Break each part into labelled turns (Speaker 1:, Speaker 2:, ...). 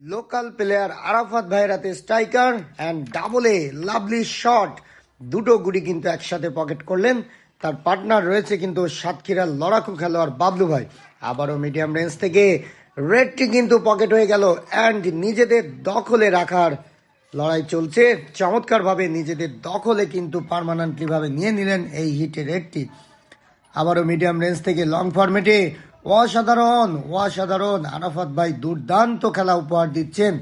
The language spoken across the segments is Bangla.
Speaker 1: লোকাল প্লেয়ার আরাফাত ভাইয়ের হাতে স্ট্রাইকার অ্যান্ড ডাবলে লাভলি শট দুটো গুড়ি কিন্তু একসাথে পকেট করলেন। তার পার্টনার রয়েছে কিন্তু সাতক্ষীরার লড়াকু খেলোয়াড় বাবলু ভাই। আবারও মিডিয়াম রেঞ্জ থেকে রেডটি কিন্তু পকেট হয়ে গেল অ্যান্ড নিজেদের দখলে রাখার লড়াই চলছে। চমৎকারভাবে নিজেদের দখলে কিন্তু পারমানেন্টলি ভাবে নিয়ে নিলেন এই হিটের রেডটি আবারও মিডিয়াম রেঞ্জ থেকে লং ফরম্যাটে অসাধারণ অসাধারণ। আরাফাত ভাই দুর্দান্ত খেলা উপহার দিচ্ছেন।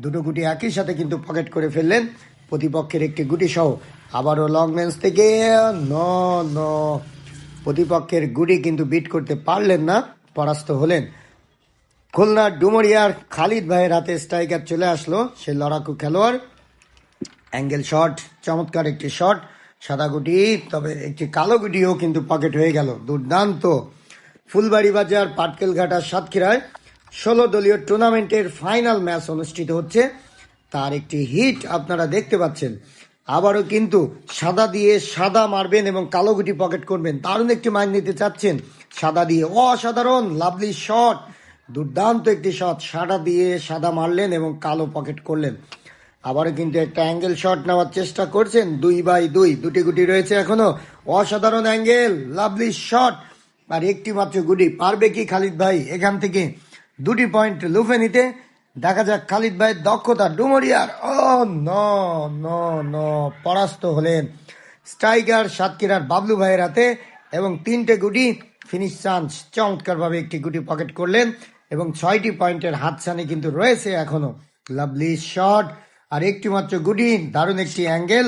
Speaker 1: দুটো গুটি একই সাথে কিন্তু পকেট করে ফেললেন প্রতিপক্ষের একটি গুটি সহ। আবারও লং রেঞ্জ থেকে, ন ন। প্রতিপক্ষের গুটি কিন্তু বিট করতে পারলেন না, পরাস্ত হলেন। খুলনার ডুমরিয়ার খালিদ ভাইয়ের হাতে স্ট্রাইকার চলে আসলো, সে লড়াকু খেলোয়াড়। অ্যাঙ্গেল শট চমৎকার একটি শট সাদা গুটি, তবে একটি কালো গুটিও কিন্তু পকেট হয়ে গেল। দুর্দান্ত। ফুলবাড়ি বাজার, পাটকেলঘাটা, সাতক্ষীরায় ষোলো দলীয় টুর্নামেন্টের ফাইনাল ম্যাচ অনুষ্ঠিত হচ্ছে। তার একটি হিট আপনারা দেখতে পাচ্ছেন। আবারও কিন্তু সাদা দিয়ে সাদা মারবেন এবং কালো গুটি পকেট করবেন। দারুণ একটি মাইন নিতে চাচ্ছেন। সাদা দিয়ে অসাধারণ, লাভলি শট, দুর্দান্ত একটি শট। সাদা দিয়ে সাদা মারলেন এবং কালো পকেট করলেন। আবারও কিন্তু একটা অ্যাঙ্গেল শট নেওয়ার চেষ্টা করছেন। দুই বাই দুই, দুটি গুটি রয়েছে এখনও। অসাধারণ অ্যাঙ্গেল, লাভলি শট। আর একটি মাত্র গুটি পারবে কি খালিদ ভাই? এখান থেকে দুটি পয়েন্ট লুফে নিতে দেখা যাক খালিদ ভাইয়ের দক্ষতা ডুমরিয়ার। ও, ন ন ন, পরাস্ত হলেন স্ট্রাইকার সাতক্ষীরার বাবলু ভাইয়ের হাতে এবং তিনটে গুটি ফিনিশ চান্স। চমৎকারভাবে একটি গুটি পকেট করলেন এবং ছয়টি পয়েন্টের হাতছানি কিন্তু রয়েছে এখনও। লাভলি শট আর একটি মাত্র গুটি, দারুণ একটি অ্যাঙ্গেল।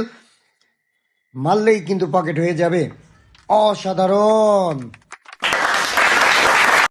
Speaker 1: মারলেই কিন্তু পকেট হয়ে যাবে। অসাধারণ!